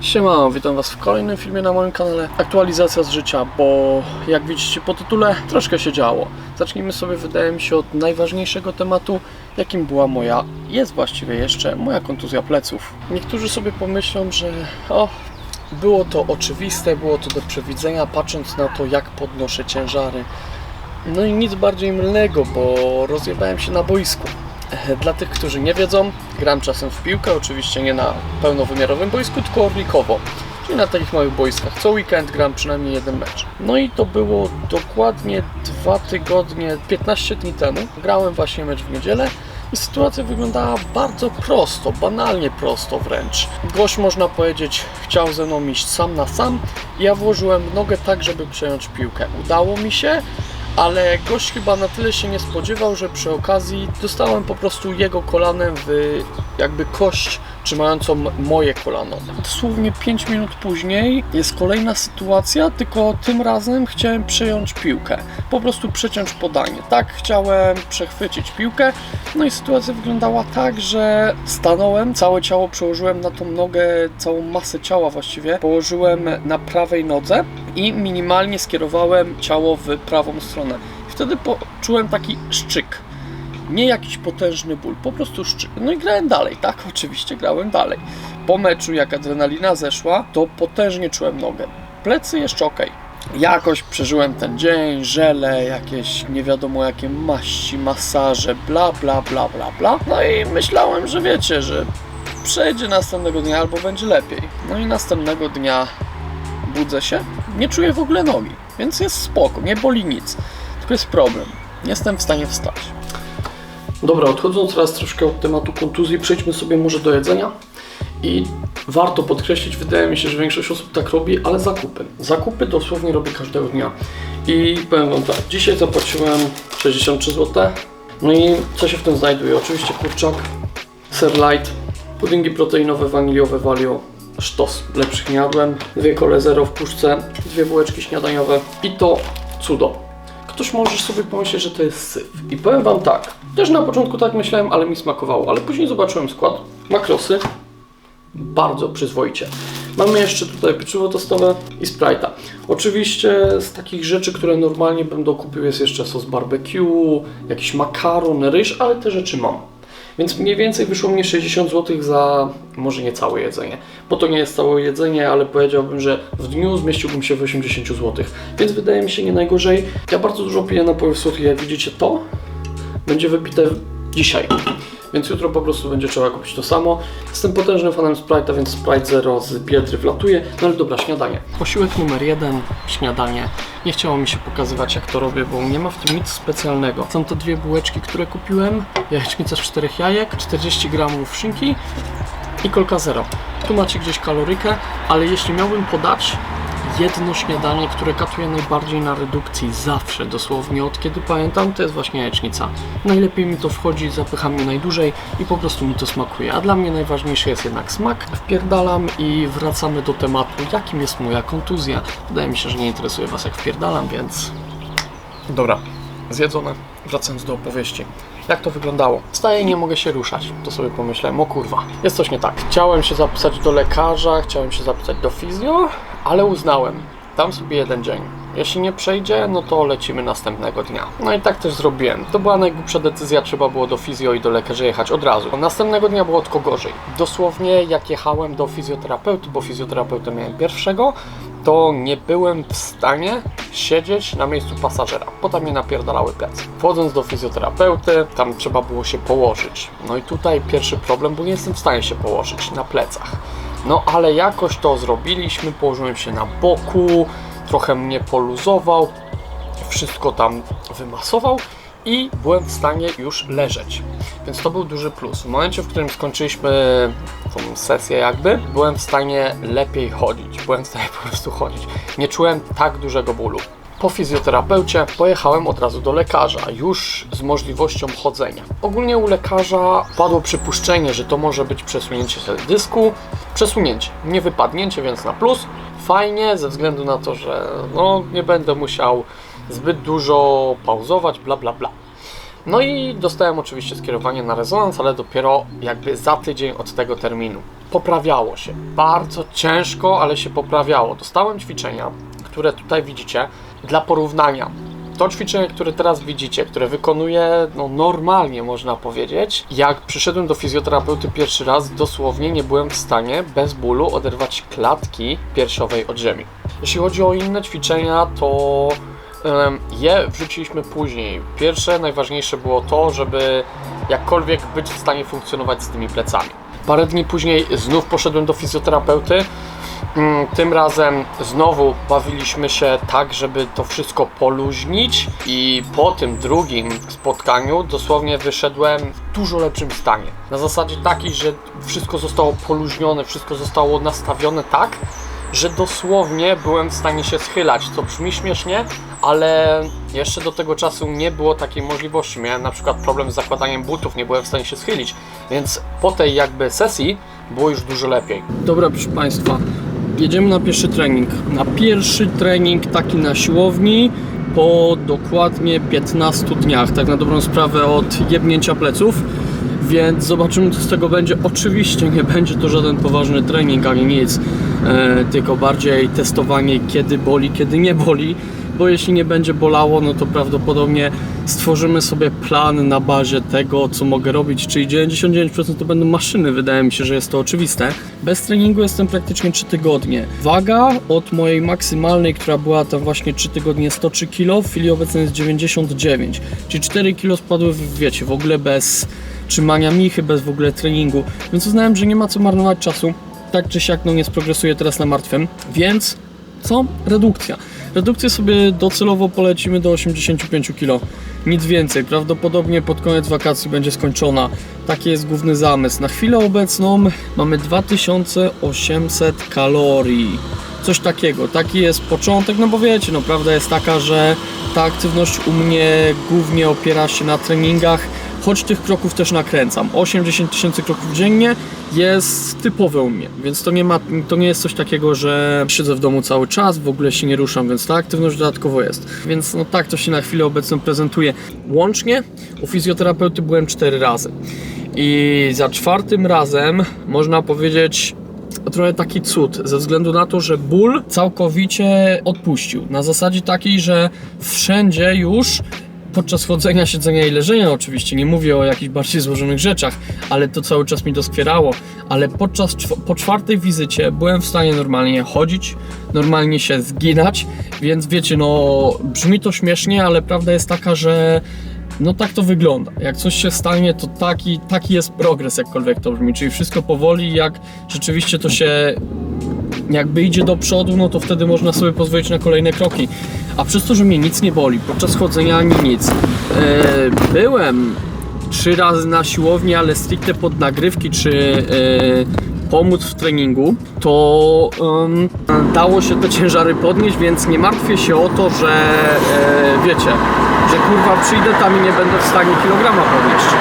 Siema, witam Was w kolejnym filmie na moim kanale Aktualizacja z życia, bo jak widzicie po tytule, troszkę się działo. Zacznijmy sobie, wydaje mi się, od najważniejszego tematu, jakim była moja, jest właściwie jeszcze, moja kontuzja pleców. Niektórzy sobie pomyślą, że o, było to oczywiste, było to do przewidzenia, patrząc na to, jak podnoszę ciężary. No i nic bardziej mylnego, bo rozjebałem się na boisku. E, Dla tych, którzy nie wiedzą, gram czasem w piłkę, oczywiście nie na pełnowymiarowym boisku, tylko orlikowo. Czyli na takich małych boiskach. Co weekend gram przynajmniej jeden mecz. No i to było dokładnie dwa tygodnie, 15 dni temu. Grałem właśnie mecz w niedzielę i sytuacja wyglądała bardzo prosto, banalnie prosto wręcz. Gość można powiedzieć chciał ze mną iść sam na sam. Ja włożyłem nogę tak, żeby przejąć piłkę. Udało mi się, ale gość chyba na tyle się nie spodziewał, że przy okazji dostałem po prostu jego kolanem w jakby kość trzymającą moje kolano. Dosłownie 5 minut później jest kolejna sytuacja, tylko tym razem chciałem przejąć piłkę. Po prostu przeciąć podanie. Tak chciałem przechwycić piłkę. No i sytuacja wyglądała tak, że stanąłem, całe ciało przełożyłem na tą nogę, całą masę ciała właściwie, położyłem na prawej nodze i minimalnie skierowałem ciało w prawą stronę. Wtedy poczułem taki szczyk. Nie jakiś potężny ból, po prostu szczyk. No i grałem dalej, tak? Oczywiście grałem dalej. Po meczu, jak adrenalina zeszła, to potężnie czułem nogę. Plecy jeszcze ok. Jakoś przeżyłem ten dzień, żele, jakieś nie wiadomo jakie maści, masaże, bla bla bla bla bla. No i myślałem, że wiecie, że przejdzie następnego dnia albo będzie lepiej. No i następnego dnia budzę się, nie czuję w ogóle nogi, więc jest spoko, nie boli nic. Tylko jest problem, nie jestem w stanie wstać. Dobra, odchodząc teraz troszkę od tematu kontuzji, przejdźmy sobie może do jedzenia. I warto podkreślić, wydaje mi się, że większość osób tak robi, ale zakupy. Zakupy dosłownie robię każdego dnia. I powiem Wam tak, dzisiaj zapłaciłem 63 zł. No i co się w tym znajduje? Oczywiście kurczak, ser light, puddingi proteinowe, waniliowe, valio, sztos. Lepszych nie jadłem. Dwie kole zero w puszce, dwie bułeczki śniadaniowe i to cudo ktoś może sobie pomyśleć, że to jest syf. I powiem Wam tak, też na początku tak myślałem, ale mi smakowało, ale później zobaczyłem skład, makrosy, bardzo przyzwoicie. Mamy jeszcze tutaj pieczywo tostowe i Sprite'a. Oczywiście z takich rzeczy, które normalnie bym dokupił jest jeszcze sos barbecue, jakiś makaron, ryż, ale te rzeczy mam. Więc mniej więcej wyszło mnie 60 zł za może nie całe jedzenie, bo to nie jest całe jedzenie, ale powiedziałbym, że w dniu zmieściłbym się w 80 zł. Więc wydaje mi się nie najgorzej. Ja bardzo dużo piję napojów słodkich, jak widzicie to będzie wypite dzisiaj. Więc jutro po prostu będzie trzeba kupić to samo. Jestem potężnym fanem Sprite'a, więc Sprite Zero z Biedry wlatuje. No ale dobra, śniadanie. Posiłek numer jeden, śniadanie. Nie chciało mi się pokazywać jak to robię, bo nie ma w tym nic specjalnego. Są to dwie bułeczki, które kupiłem. Jajecznica z czterech jajek, 40 gramów szynki i kolka zero. Tu macie gdzieś kalorykę, ale jeśli miałbym podać jedno śniadanie, które katuje najbardziej na redukcji zawsze, dosłownie od kiedy pamiętam, to jest właśnie jajecznica. Najlepiej mi to wchodzi, zapycham mnie najdłużej i po prostu mi to smakuje. A dla mnie najważniejszy jest jednak smak. Wpierdalam i wracamy do tematu, jakim jest moja kontuzja. Wydaje mi się, że nie interesuje Was jak wpierdalam, więc... Dobra, zjedzone. Wracając do opowieści. Jak to wyglądało? Staję nie mogę się ruszać. To sobie pomyślałem, o kurwa, jest coś nie tak. Chciałem się zapisać do lekarza, chciałem się zapisać do fizjo, ale uznałem, dam sobie jeden dzień. Jeśli nie przejdzie, no to lecimy następnego dnia. No i tak też zrobiłem. To była najgłupsza decyzja, trzeba było do fizjo i do lekarza jechać od razu. Następnego dnia było tylko gorzej. Dosłownie jak jechałem do fizjoterapeuty, bo fizjoterapeutę miałem pierwszego, to nie byłem w stanie siedzieć na miejscu pasażera, bo tam mnie napierdalały plecy. Wchodząc do fizjoterapeuty, tam trzeba było się położyć. No i tutaj pierwszy problem, bo nie jestem w stanie się położyć na plecach. No ale jakoś to zrobiliśmy, położyłem się na boku, trochę mnie poluzował, wszystko tam wymasował i byłem w stanie już leżeć. Więc to był duży plus. W momencie, w którym skończyliśmy tą sesję jakby, byłem w stanie lepiej chodzić. Byłem w stanie po prostu chodzić. Nie czułem tak dużego bólu. Po fizjoterapeucie pojechałem od razu do lekarza, już z możliwością chodzenia. Ogólnie u lekarza padło przypuszczenie, że to może być przesunięcie dysku. Przesunięcie, nie wypadnięcie, więc na plus. Fajnie, ze względu na to, że no, nie będę musiał zbyt dużo pauzować, bla bla bla. No i dostałem oczywiście skierowanie na rezonans, ale dopiero jakby za tydzień od tego terminu. Poprawiało się. Bardzo ciężko, ale się poprawiało. Dostałem ćwiczenia, które tutaj widzicie. Dla porównania, to ćwiczenie, które teraz widzicie, które wykonuję no, normalnie, można powiedzieć, jak przyszedłem do fizjoterapeuty pierwszy raz, dosłownie nie byłem w stanie bez bólu oderwać klatki piersiowej od ziemi. Jeśli chodzi o inne ćwiczenia, to je wrzuciliśmy później. Pierwsze, najważniejsze było to, żeby jakkolwiek być w stanie funkcjonować z tymi plecami. Parę dni później znów poszedłem do fizjoterapeuty. Mm, Tym razem znowu bawiliśmy się tak, żeby to wszystko poluźnić i po tym drugim spotkaniu dosłownie wyszedłem w dużo lepszym stanie. Na zasadzie takiej, że wszystko zostało poluźnione, wszystko zostało nastawione tak, że dosłownie byłem w stanie się schylać, co brzmi śmiesznie, ale jeszcze do tego czasu nie było takiej możliwości. Miałem na przykład problem z zakładaniem butów, nie byłem w stanie się schylić, więc po tej jakby sesji było już dużo lepiej. Dobra, proszę Państwa, jedziemy na pierwszy trening. Na pierwszy trening taki na siłowni po dokładnie 15 dniach, tak na dobrą sprawę od jebnięcia pleców. Więc zobaczymy co z tego będzie. Oczywiście nie będzie to żaden poważny trening ani nic, e, tylko bardziej testowanie kiedy boli, kiedy nie boli. Bo jeśli nie będzie bolało, no to prawdopodobnie stworzymy sobie plan na bazie tego, co mogę robić, czyli 99% to będą maszyny, wydaje mi się, że jest to oczywiste. Bez treningu jestem praktycznie 3 tygodnie. Waga od mojej maksymalnej, która była tam właśnie 3 tygodnie 103 kg, w chwili obecnej jest 99, czyli 4 kg spadły, wiecie, w ogóle bez trzymania michy, bez w ogóle treningu, więc uznałem, że nie ma co marnować czasu. Tak czy siak, no nie sprogresuję teraz na martwym, więc co? Redukcja. Redukcję sobie docelowo polecimy do 85 kg. Nic więcej. Prawdopodobnie pod koniec wakacji będzie skończona. Taki jest główny zamysł. Na chwilę obecną mamy 2800 kalorii. Coś takiego. Taki jest początek, no bo wiecie, no prawda jest taka, że ta aktywność u mnie głównie opiera się na treningach, choć tych kroków też nakręcam. 80 tysięcy kroków dziennie jest typowe u mnie, więc to nie, ma, to nie jest coś takiego, że siedzę w domu cały czas, w ogóle się nie ruszam, więc ta aktywność dodatkowo jest. Więc no tak to się na chwilę obecną prezentuje. Łącznie u fizjoterapeuty byłem 4 razy. I za czwartym razem można powiedzieć, trochę taki cud, ze względu na to, że ból całkowicie odpuścił. Na zasadzie takiej, że wszędzie już podczas chodzenia, siedzenia i leżenia oczywiście, nie mówię o jakichś bardziej złożonych rzeczach, ale to cały czas mi doskwierało, ale podczas, po czwartej wizycie byłem w stanie normalnie chodzić, normalnie się zginać, więc wiecie, no brzmi to śmiesznie, ale prawda jest taka, że no tak to wygląda. Jak coś się stanie, to taki, taki jest progres, jakkolwiek to brzmi. Czyli wszystko powoli, jak rzeczywiście to się jakby idzie do przodu, no to wtedy można sobie pozwolić na kolejne kroki. A przez to, że mnie nic nie boli, podczas chodzenia ani nic, e, byłem trzy razy na siłowni, ale stricte pod nagrywki, czy e, pomóc w treningu, to em, dało się te ciężary podnieść, więc nie martwię się o to, że e, wiecie, że kurwa przyjdę tam i nie będę w stanie kilograma podnieść.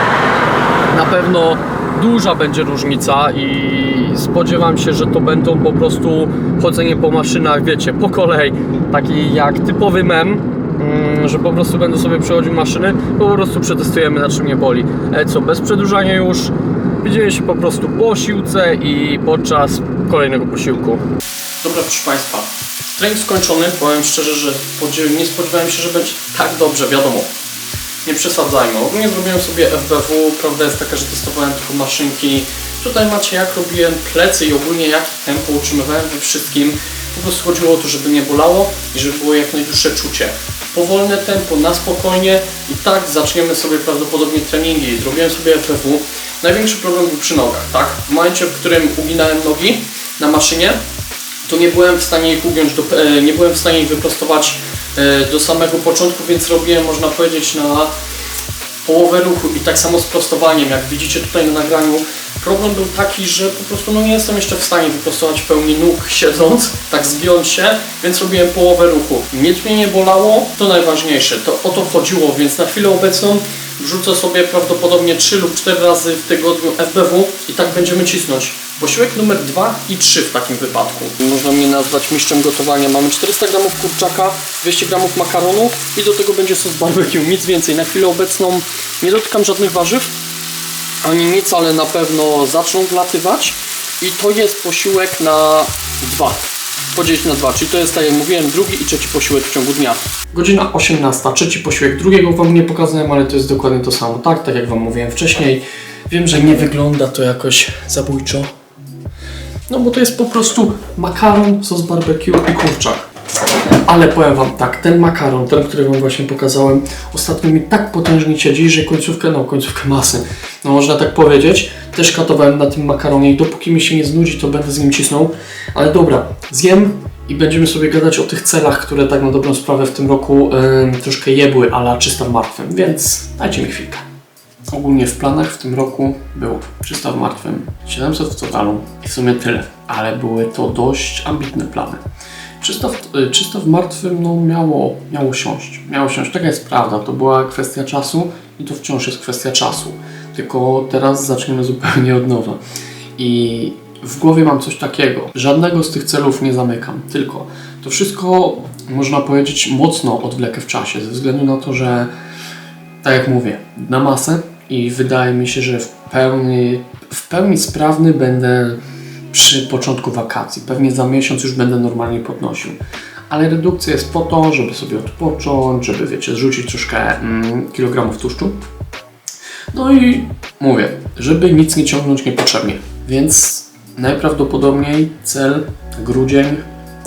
Na pewno duża będzie różnica i spodziewam się, że to będą po prostu chodzenie po maszynach, wiecie, po kolei, taki jak typowy mem, mm, że po prostu będę sobie przechodził maszyny, po prostu przetestujemy na czym nie boli. E, co, bez przedłużania już, widzimy się po prostu po siłce i podczas kolejnego posiłku. Dobra, proszę Państwa, trening skończony, powiem szczerze, że nie spodziewałem się, że będzie tak dobrze, wiadomo nie przesadzajmy. Ogólnie zrobiłem sobie FBW, prawda jest taka, że testowałem tylko maszynki. Tutaj macie jak robiłem plecy i ogólnie jakie tempo utrzymywałem we wszystkim. Po prostu chodziło o to, żeby nie bolało i żeby było jak najdłuższe czucie. Powolne tempo, na spokojnie i tak zaczniemy sobie prawdopodobnie treningi. Zrobiłem sobie FBW. Największy problem był przy nogach, tak? W momencie, w którym uginałem nogi na maszynie, to nie byłem w stanie ich ugiąć, do, e, nie byłem w stanie ich wyprostować do samego początku, więc robiłem, można powiedzieć, na połowę ruchu i tak samo z prostowaniem, jak widzicie tutaj na nagraniu. Problem był taki, że po prostu no, nie jestem jeszcze w stanie wyprostować pełni nóg siedząc, tak zgiąć się, więc robiłem połowę ruchu. Nic mnie nie bolało, to najważniejsze, to o to chodziło, więc na chwilę obecną wrzucę sobie prawdopodobnie 3 lub 4 razy w tygodniu FBW i tak będziemy cisnąć. Posiłek numer 2 i 3 w takim wypadku. Można mnie nazwać mistrzem gotowania. Mamy 400 gramów kurczaka, 200 gramów makaronu i do tego będzie sos barbecue. Nic więcej. Na chwilę obecną nie dotykam żadnych warzyw, ani nic, ale na pewno zaczną wlatywać. I to jest posiłek na dwa. Podzielić na dwa, czyli to jest tak jak mówiłem, drugi i trzeci posiłek w ciągu dnia. Godzina 18, trzeci posiłek. Drugiego Wam nie pokazałem, ale to jest dokładnie to samo, tak? Tak jak Wam mówiłem wcześniej. Wiem, że nie wygląda to jakoś zabójczo. No bo to jest po prostu makaron, sos barbecue i kurczak. Ale powiem Wam tak, ten makaron, ten, który Wam właśnie pokazałem, ostatnio mi tak potężnie siedzi, że końcówkę, no końcówkę masy, no można tak powiedzieć, też katowałem na tym makaronie i dopóki mi się nie znudzi, to będę z nim cisnął. Ale dobra, zjem i będziemy sobie gadać o tych celach, które tak na dobrą sprawę w tym roku em, troszkę jebły, ale czysta martwym, więc dajcie mi chwilkę. Ogólnie w planach w tym roku było 300 w martwym, 700 w totalu i w sumie tyle, ale były to dość ambitne plany. 300 w, y, 300 w martwym no, miało, miało siąść, miało siąść, taka jest prawda, to była kwestia czasu i to wciąż jest kwestia czasu, tylko teraz zaczniemy zupełnie od nowa. I w głowie mam coś takiego, żadnego z tych celów nie zamykam, tylko. To wszystko można powiedzieć mocno odwlekę w czasie, ze względu na to, że tak jak mówię, na masę i wydaje mi się, że w pełni, w pełni sprawny będę przy początku wakacji. Pewnie za miesiąc już będę normalnie podnosił. Ale redukcja jest po to, żeby sobie odpocząć, żeby wiecie, zrzucić troszkę mm, kilogramów tłuszczu. No i mówię, żeby nic nie ciągnąć niepotrzebnie. Więc najprawdopodobniej cel grudzień,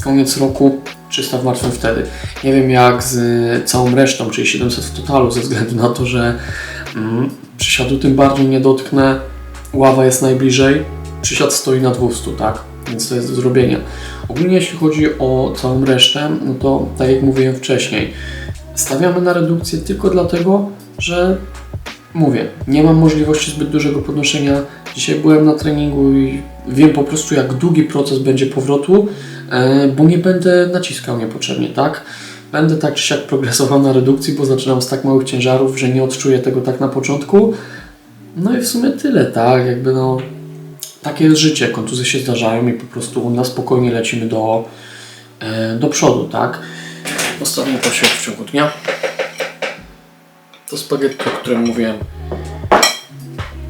koniec roku 300 w martwym wtedy. Nie wiem jak z całą resztą, czyli 700 w totalu, ze względu na to, że mm, przysiadu tym bardziej nie dotknę. Ława jest najbliżej, przysiad stoi na 200, tak? Więc to jest do zrobienia. Ogólnie jeśli chodzi o całą resztę, no to tak jak mówiłem wcześniej, stawiamy na redukcję tylko dlatego, że mówię, nie mam możliwości zbyt dużego podnoszenia. Dzisiaj byłem na treningu i wiem po prostu jak długi proces będzie powrotu, e, bo nie będę naciskał niepotrzebnie, tak? Będę tak czy siak progresował na redukcji, bo zaczynam z tak małych ciężarów, że nie odczuję tego tak na początku. No i w sumie tyle, tak? Jakby no, takie jest życie, kontuzje się zdarzają i po prostu na spokojnie lecimy do, e, do przodu, tak? Ostatni posiłek w ciągu dnia. To spaghetti, o którym mówiłem.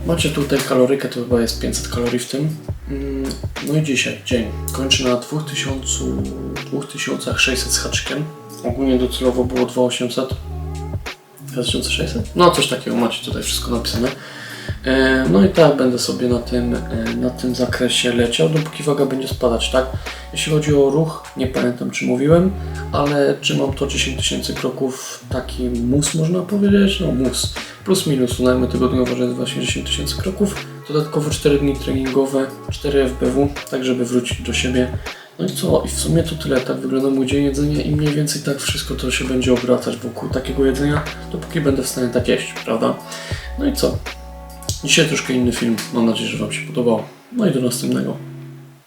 Macie tutaj kalorykę, to chyba jest 500 kalorii w tym. Mm, No i dzisiaj, dzień. Kończy na 2000, 2600 z haczykiem. Ogólnie docelowo było 2800. 2600? No coś takiego, macie tutaj wszystko napisane. E, No i tak będę sobie na tym, e, na tym zakresie leciał, dopóki waga będzie spadać, tak? Jeśli chodzi o ruch, nie pamiętam czy mówiłem, ale czy mam to 10 tysięcy kroków, taki mus można powiedzieć? No mus, plus minus, uznajmy tygodniowo, że jest właśnie 10 tysięcy kroków, dodatkowo 4 dni treningowe, 4 FBW, tak żeby wrócić do siebie. No i co? I w sumie to tyle, tak wygląda mój dzień jedzenia i mniej więcej tak wszystko to się będzie obracać wokół takiego jedzenia, dopóki będę w stanie tak jeść, prawda? No i co? Dzisiaj troszkę inny film. Mam nadzieję, że Wam się podobał. No i do następnego.